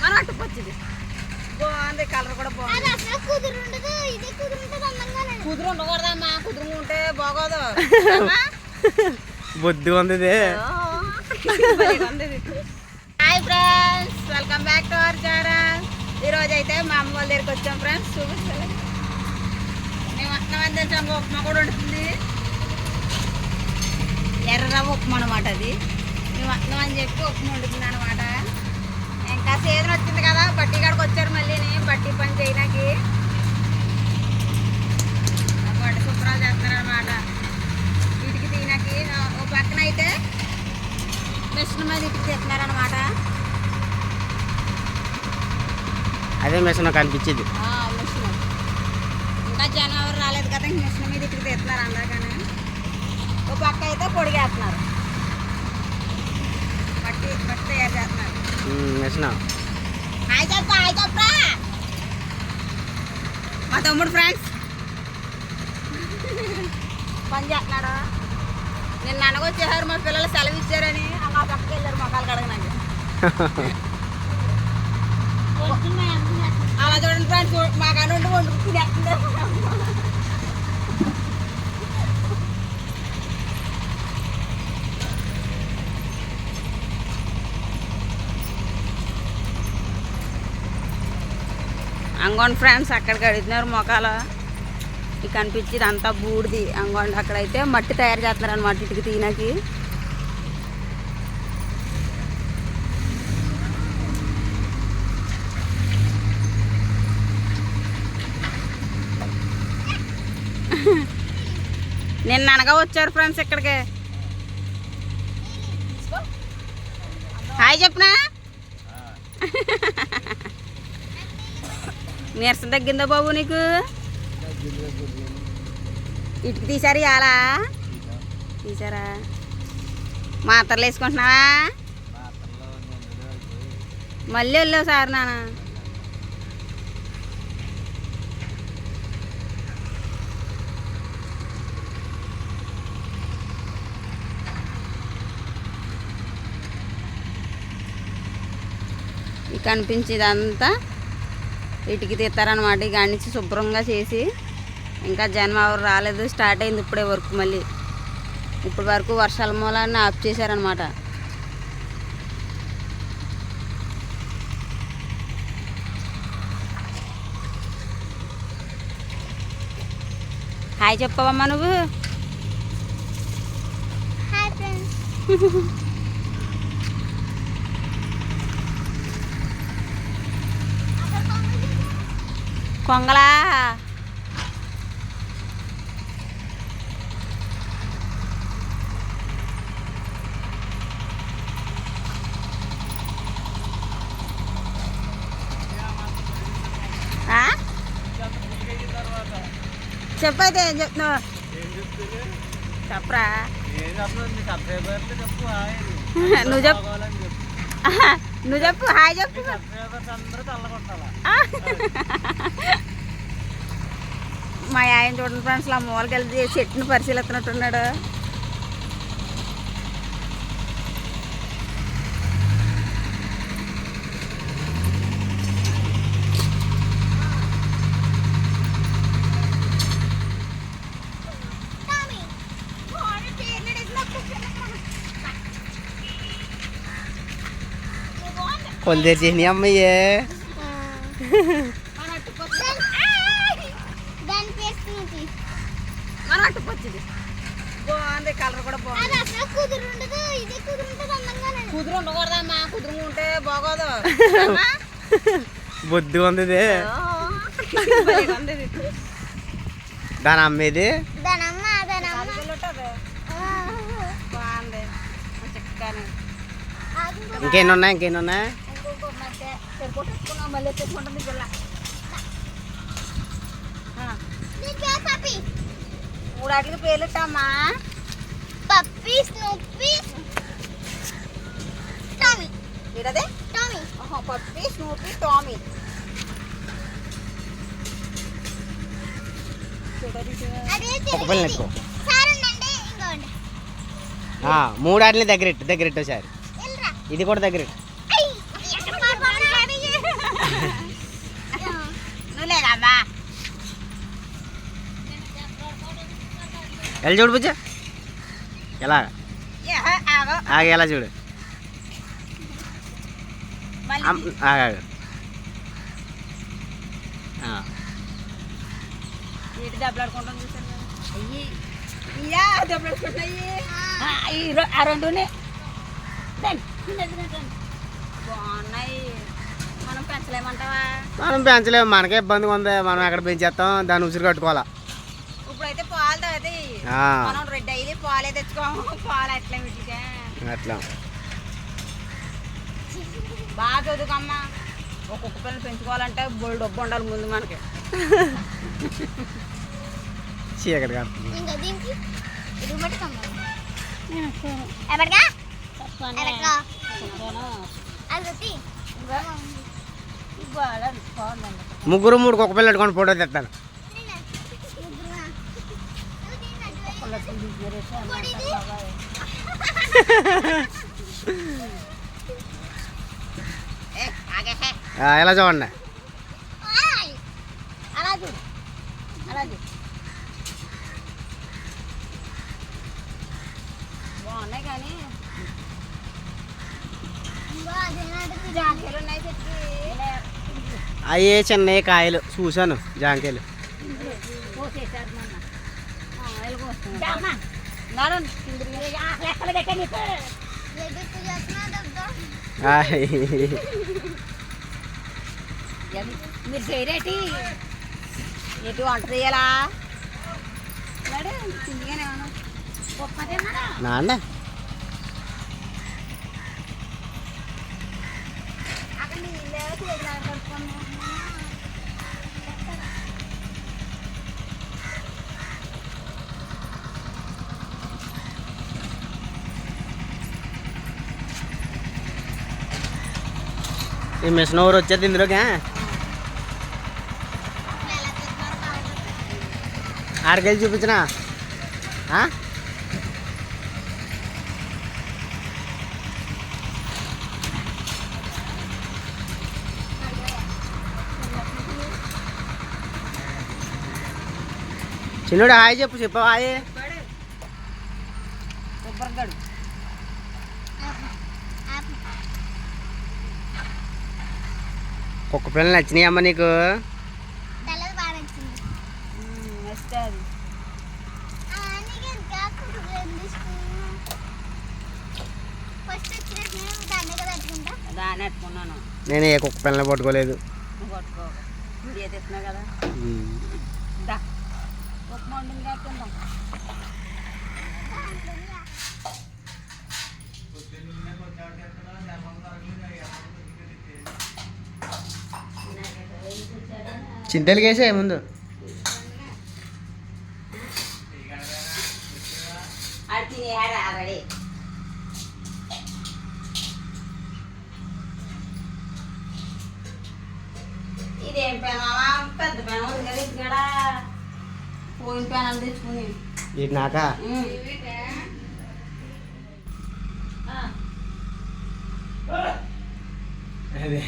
మనం అట్టుకొచ్చింది బాగుంది కలర్ కూడా బాగుంది. ఇది అందంగానే. కుదురు ఉండకూడదమ్మా కుదురు ఉంటే బాగోదు. బుద్ధి ఉంది. Hi friends welcome back to our channel ఈరోజు అయితే మా అమ్మ వాళ్ళ దగ్గరికి వచ్చాం ఫ్రెండ్స్ చూపిస్తాను మేము అన్నం తెచ్చాం ఉప్మా కూడా ఉంటుంది ఎర్రరవ్వ ఉప్మా అనమాట అది. మేము అన్నం అని చెప్పి ఉప్మా వండుతుంది అనమాట ఇంకా సీజన్ వచ్చింది కదా బట్టి కాడికి వచ్చారు మళ్ళీ బట్టి పని చేయడానికి. బట్టి శుభ్రాలు చేస్తారనమాట వీటికి తీయడానికి ఒక పక్కన అయితే మిషన్ మీద ఇటు తెస్తున్నారనమాట అదే మిషన్ కనిపించింది మిషన్. ఇంకా జనం ఎవరు రాలేదు కదా ఇంక మిషన్ మీద ఇటు తెస్తున్నారు అందరికని. ఒక పక్క అయితే పొడిగేస్తున్నారు బట్టి బట్టి తయారు చేస్తున్నారు. చెప్పరా మా తమ్ముడు ఫ్రెండ్స్. పని చేస్తున్నాడు. నిన్న అనగొచ్చేసారు మా పిల్లలు సెలవు ఇచ్చారని. అలా పక్కకి వెళ్ళారు మొక్కలు కడగనాక అలా చూడండి ఫ్రెండ్స్ మా కనుండి వండుకుని అంగోండి ఫ్రెండ్స్ అక్కడికి అడుగుతున్నారు మొఖాలు. ఇక కనిపించేది అంతా బూడిది. అంగోండి అక్కడైతే మట్టి తయారు చేస్తున్నారు అనమాట ఇటుకు తీనకి నిన్న అనగా వచ్చారు ఫ్రెండ్స్ ఇక్కడికి హాయ్ చెప్పనా నీరసం తగ్గిందా బాబు నీకు? ఇటుకు తీసారు ఇవాళ? తీసారా మాత్రలు వేసుకుంటున్నావా? మళ్ళీ వెళ్ళావు సార్ నాన్న. ఇక కనిపించేదంతా ఇటుకి తీస్తారనమాట ఇక నుంచి శుభ్రంగా చేసి ఇంకా జన్మ ఎవరు రాలేదు. స్టార్ట్ అయింది ఇప్పుడే వర్క్ మళ్ళీ. ఇప్పటి వరకు వర్షాల మూలాన్ని ఆఫ్ చేశారనమాట హాయ్ చెప్పవమ్మా నువ్వు. హాయ్ ఫ్రెండ్స్ కొంగలా ఆ? చెప్పైతే ఏం చెప్తున్నావు చెప్పరా నువ్వు చెప్పు నువ్వు చెప్పు హాయ్ చెప్పు? మా ఆయన చూడండి ఫ్రెండ్స్ ఆ మూలకి వెళ్తే చెట్టుని పరిశీలిస్తున్నట్టున్నాడు టామీ కొలు తెచ్చేసినాయి అమ్మయ్యే దాని పేరు స్మూతీ మనం అట్టుకొచ్చింది బాగుంది కలర్ కూడా బాగుంది అది అసలు కుదురుండదు ఇది కుదురుంటది అందంగానే కుదురు ఉండకూడదమ్మా కుదురు ఉంటే బాగోదు బుద్ధి ఉంది దాని అమ్మేది దాని అమ్మ మధ్య సరిపోట్టుకున్నాం మళ్ళీ పిల్ల పప్పి మూడు స్నూపీ టామీ ఇడదే టామీ పప్పి స్నూపీ టామీ అదే ఒక పిల్లని ఎత్తుకో సార్ ఉందండి ఇంకోండి ఆ, మూడు ఆటలని దగ్గరెట్టు దగ్గరెట్టు సార్ ఇది కూడా దగ్గరెట్టు ఎలా చూడు బుజ్జ. ఎలా? ఆగో. ఎలా చూడు? మళ్ళీ. అమ్, ఆగు, ఆగు. ఆ. ఇటు దెబ్బలాడుకుంటాం చూసాను అయ్యి. ఇయ్యా దెబ్బలాడుకుంటాయి ఆ రెండునే బాగున్నాయి. మనం పెంచలేమంటావా? మనం పెంచలేము. మనకే ఇబ్బందిగా ఉంది. మనం ఎక్కడ పెంచేస్తాం? దాన్ని ఉసిరి కట్టుకోవాలా. ఇప్పుడైతే పాలు తాగితే ఆ, మనం డైలీ పాలే తెచ్చుకోము. పాలు వీటికే అట్లా. బాగా చదువుకమ్మా. ఒక్కొక్క పిల్లలు పెంచుకోవాలంటే బోల్ డబ్బు ఉండాలి ముందు మనకి. చీకటి కాస్తుంది ఇంకా దీనికి ఇది పట్టుకోమ్మా ఎప్పటికా ఎప్పటికా అది తీ. ముగ్గురు మూడు కుక్క పిల్లలు పెట్టుకొని ఫోటో తెస్తాను తిన్నా. ముగ్గురునా? నువ్వు తిన్నా, పొడిది. ఏ, ఆగే, హే. ఆ, ఎలా చూడండి ఆయ్. అలా చూడు అలా చూడు బాగున్నాయి కానీ ఇంకో అదేనాటిది. జాంకాయలు ఉన్నాయి చెట్టుకి అయ్యే చిన్నవి కాయలు చూశాను జాంకాయలు మీరు చేయరేటి ఎటు వంట చేయాలా? నాన్న అక్కడ నీళ్ళు చేతులు ఈ మిషన్ ఓవర్ వచ్చేది ఇందులోకి ఆ? ఆడికెళ్ళి చూపించినా? చిన్నోడు హాయ్ చెప్పు చెప్పు హాయ్. సూపర్ గడు కుక్క పిల్లలు నచ్చినాయి అమ్మ నీకు? తెల్లది బాగా నచ్చింది. వస్తే అది. ఆ, నీకు ఇంకా కుక్కలు ఎందుకు ఇష్టం? ఫస్ట్ వచ్చినట్టు నేను దండగా పెట్టుకుంటా దాన్ని పెట్టుకున్నాను నేను ఏ కుక్క పిల్లలు పట్టుకోలేదు నువ్వు పట్టుకో వీడియో తెస్తున్నావు కదా ఉమ్. దా ఉప్మా వండింది కదా తిందాం చింతలకి వేసే ముందు. ఇదేం పెనమా పెద్ద పెనం ఉంది కదా ఇక్కడ. పోయిన పెనాలు తెచ్చుకుని. ఇటు నాక? ఉమ్. అదే.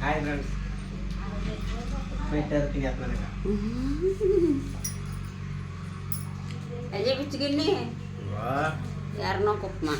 హాయ్ ఫ్రెండ్స్ ಅಜೆ ಬಿಚ್ಚಿಗಿಲ್ಲಿ ಯಾರನ್ನೋ ಕುಕ್ ಮಾ